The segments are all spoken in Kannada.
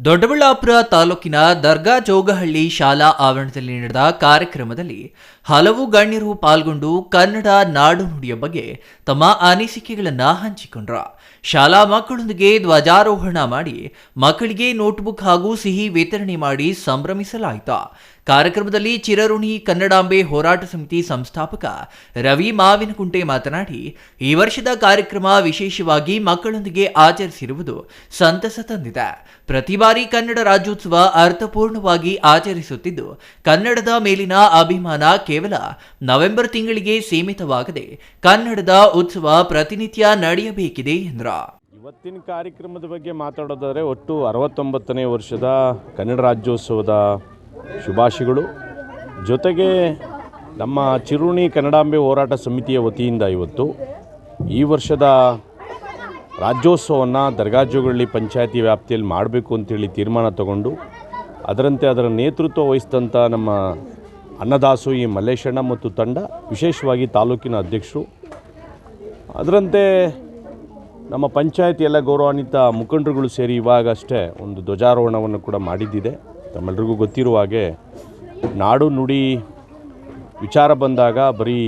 ದೊಡ್ಡಬಳ್ಳಾಪುರ ತಾಲೂಕಿನ ದರ್ಗಾ ಜೋಗಹಳ್ಳಿ ಶಾಲಾ ಆವರಣದಲ್ಲಿ ನಡೆದ ಕಾರ್ಯಕ್ರಮದಲ್ಲಿ ಹಲವು ಗಣ್ಯರು ಪಾಲ್ಗೊಂಡು ಕನ್ನಡ ನಾಡು ನುಡಿಯ ಬಗ್ಗೆ ತಮ್ಮ ಅನಿಸಿಕೆಗಳನ್ನು ಹಂಚಿಕೊಂಡ್ರ. ಶಾಲಾ ಮಕ್ಕಳೊಂದಿಗೆ ಧ್ವಜಾರೋಹಣ ಮಾಡಿ ಮಕ್ಕಳಿಗೆ ನೋಟ್ಬುಕ್ ಹಾಗೂ ಸಿಹಿ ವಿತರಣೆ ಮಾಡಿ ಸಂಭ್ರಮಿಸಲಾಯಿತು. ಕಾರ್ಯಕ್ರಮದಲ್ಲಿ ಚಿರಋಣಿ ಕನ್ನಡಾಂಬೆ ಹೋರಾಟ ಸಮಿತಿ ಸಂಸ್ಥಾಪಕ ರವಿ ಮಾವಿನಕುಂಟೆ ಮಾತನಾಡಿ, ಈ ವರ್ಷದ ಕಾರ್ಯಕ್ರಮ ವಿಶೇಷವಾಗಿ ಮಕ್ಕಳೊಂದಿಗೆ ಆಚರಿಸಿರುವುದು ಸಂತಸ ತಂದಿದೆ. ಪ್ರತಿ ಬಾರಿ ಕನ್ನಡ ರಾಜ್ಯೋತ್ಸವ ಅರ್ಥಪೂರ್ಣವಾಗಿ ಆಚರಿಸುತ್ತಿದ್ದು, ಕನ್ನಡದ ಮೇಲಿನ ಅಭಿಮಾನ ಕೇವಲ ನವೆಂಬರ್ ತಿಂಗಳಿಗೆ ಸೀಮಿತವಾಗದೆ ಕನ್ನಡದ ಉತ್ಸವ ಪ್ರತಿನಿತ್ಯ ನಡೆಯಬೇಕಿದೆ ಎಂದ್ರ. ಇವತ್ತಿನ ಕಾರ್ಯಕ್ರಮದ ಬಗ್ಗೆ ಮಾತಾಡೋದಾದರೆ ಒಟ್ಟು ಅರವತ್ತೊಂಬತ್ತನೇ ವರ್ಷದ ಕನ್ನಡ ರಾಜ್ಯೋತ್ಸವದ ಶುಭಾಶಯಗಳು. ಜೊತೆಗೆ ನಮ್ಮ ಚಿರುಣಿ ಕನ್ನಡಾಂಬೆ ಹೋರಾಟ ಸಮಿತಿಯ ವತಿಯಿಂದ ಇವತ್ತು ಈ ವರ್ಷದ ರಾಜ್ಯೋತ್ಸವವನ್ನು ದರ್ಗಾಜೋಗಳ್ಳಿ ಪಂಚಾಯತಿ ವ್ಯಾಪ್ತಿಯಲ್ಲಿ ಮಾಡಬೇಕು ಅಂತೇಳಿ ತೀರ್ಮಾನ ತಗೊಂಡು, ಅದರಂತೆ ಅದರ ನೇತೃತ್ವ ವಹಿಸಿದಂಥ ನಮ್ಮ ಅನ್ನದಾಸೋಹಿ ಮಲ್ಲೇಶಣ್ಣ ಮತ್ತು ತಂಡ, ವಿಶೇಷವಾಗಿ ತಾಲೂಕಿನ ಅಧ್ಯಕ್ಷರು. ಅದರಂತೆ ನಮ್ಮ ಪಂಚಾಯತಿ ಎಲ್ಲ ಗೌರವಾನ್ವಿತ ಮುಖಂಡರುಗಳು ಸೇರಿ ಇವಾಗಷ್ಟೇ ಒಂದು ಧ್ವಜಾರೋಹಣವನ್ನು ಕೂಡ ಮಾಡಿದ್ದಿದೆ. ತಮ್ಮೆಲ್ಲರಿಗೂ ಗೊತ್ತಿರುವ ಹಾಗೆ ನಾಡು ನುಡಿ ವಿಚಾರ ಬಂದಾಗ ಬರೀ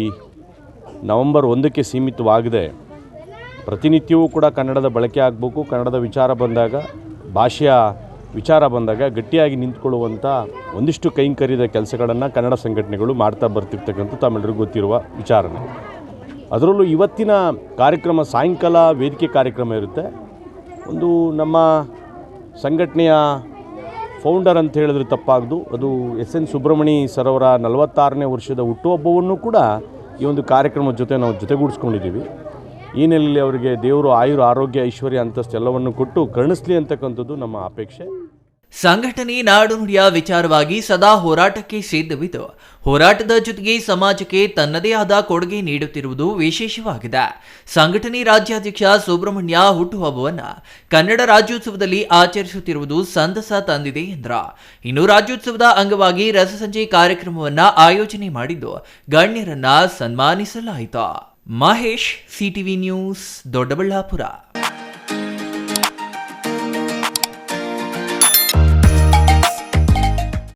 ನವೆಂಬರ್ ಒಂದಕ್ಕೆ ಸೀಮಿತವಾಗದೆ. ಪ್ರತಿನಿತ್ಯವೂ ಕೂಡ ಕನ್ನಡದ ಬಳಕೆ ಆಗಬೇಕು, ಕನ್ನಡದ ವಿಚಾರ ಬಂದಾಗ ಭಾಷೆಯ ವಿಚಾರ ಬಂದಾಗ ಗಟ್ಟಿಯಾಗಿ ನಿಂತ್ಕೊಳ್ಳುವಂಥ ಒಂದಿಷ್ಟು ಕೈಂಕರ್ಯದ ಕೆಲಸಗಳನ್ನು ಕನ್ನಡ ಸಂಘಟನೆಗಳು ಮಾಡ್ತಾ ಬರ್ತಿರ್ತಕ್ಕಂಥ ತಮ್ಮೆಲ್ಲರಿಗೂ ಗೊತ್ತಿರುವ ವಿಚಾರನೆ ಅದರಲ್ಲೂ ಇವತ್ತಿನ ಕಾರ್ಯಕ್ರಮ ಸಾಯಂಕಾಲ ವೇದಿಕೆ ಕಾರ್ಯಕ್ರಮ ಇರುತ್ತೆ. ಒಂದು ನಮ್ಮ ಸಂಘಟನೆಯ ಫೌಂಡರ್ ಅಂತ ಹೇಳಿದ್ರೆ ತಪ್ಪಾಗದು. ಅದು ಎಸ್ ಎನ್ ಸುಬ್ರಹ್ಮಣಿ ಸರ್ ಅವರ ನಲವತ್ತಾರನೇ ವರ್ಷದ ಹುಟ್ಟುಹಬ್ಬವನ್ನು ಕೂಡ ಈ ಒಂದು ಕಾರ್ಯಕ್ರಮದ ಜೊತೆ ನಾವು ಜೊತೆಗೂಡಿಸ್ಕೊಂಡಿದ್ದೀವಿ. ಈ ನೆಲೆಯಲ್ಲಿ ಅವರಿಗೆ ದೇವರು, ಆಯುರ, ಆರೋಗ್ಯ, ಐಶ್ವರ್ಯ ಅಂತಸ್ತೆಲ್ಲವನ್ನು ಕೊಟ್ಟು ಕರುಣಿಸ್ಲಿ ಅಂತಕ್ಕಂಥದ್ದು ನಮ್ಮ ಅಪೇಕ್ಷೆ. ಸಂಘಟನೆ ನಾಡು ನುಡಿಯ ವಿಚಾರವಾಗಿ ಸದಾ ಹೋರಾಟಕ್ಕೆ ಸಿದ್ಧವಿದ್ದು ಹೋರಾಟದ ಜೊತೆಗೆ ಸಮಾಜಕ್ಕೆ ತನ್ನದೇ ಆದ ಕೊಡುಗೆ ನೀಡುತ್ತಿರುವುದು ವಿಶೇಷವಾಗಿದೆ. ಸಂಘಟನೆ ರಾಜ್ಯಾಧ್ಯಕ್ಷ ಸುಬ್ರಹ್ಮಣ್ಯ ಹುಟ್ಟುಹಬ್ಬವನ್ನು ಕನ್ನಡ ರಾಜ್ಯೋತ್ಸವದಲ್ಲಿ ಆಚರಿಸುತ್ತಿರುವುದು ಸಂತಸ ತಂದಿದೆ ಎಂದ್ರ. ಇನ್ನು ರಾಜ್ಯೋತ್ಸವದ ಅಂಗವಾಗಿ ರಸಸಂಜೆ ಕಾರ್ಯಕ್ರಮವನ್ನ ಆಯೋಜನೆ ಮಾಡಿದ್ದು ಗಣ್ಯರನ್ನ ಸನ್ಮಾನಿಸಲಾಯಿತು. Mahesh, CTV news, Doddaballapur.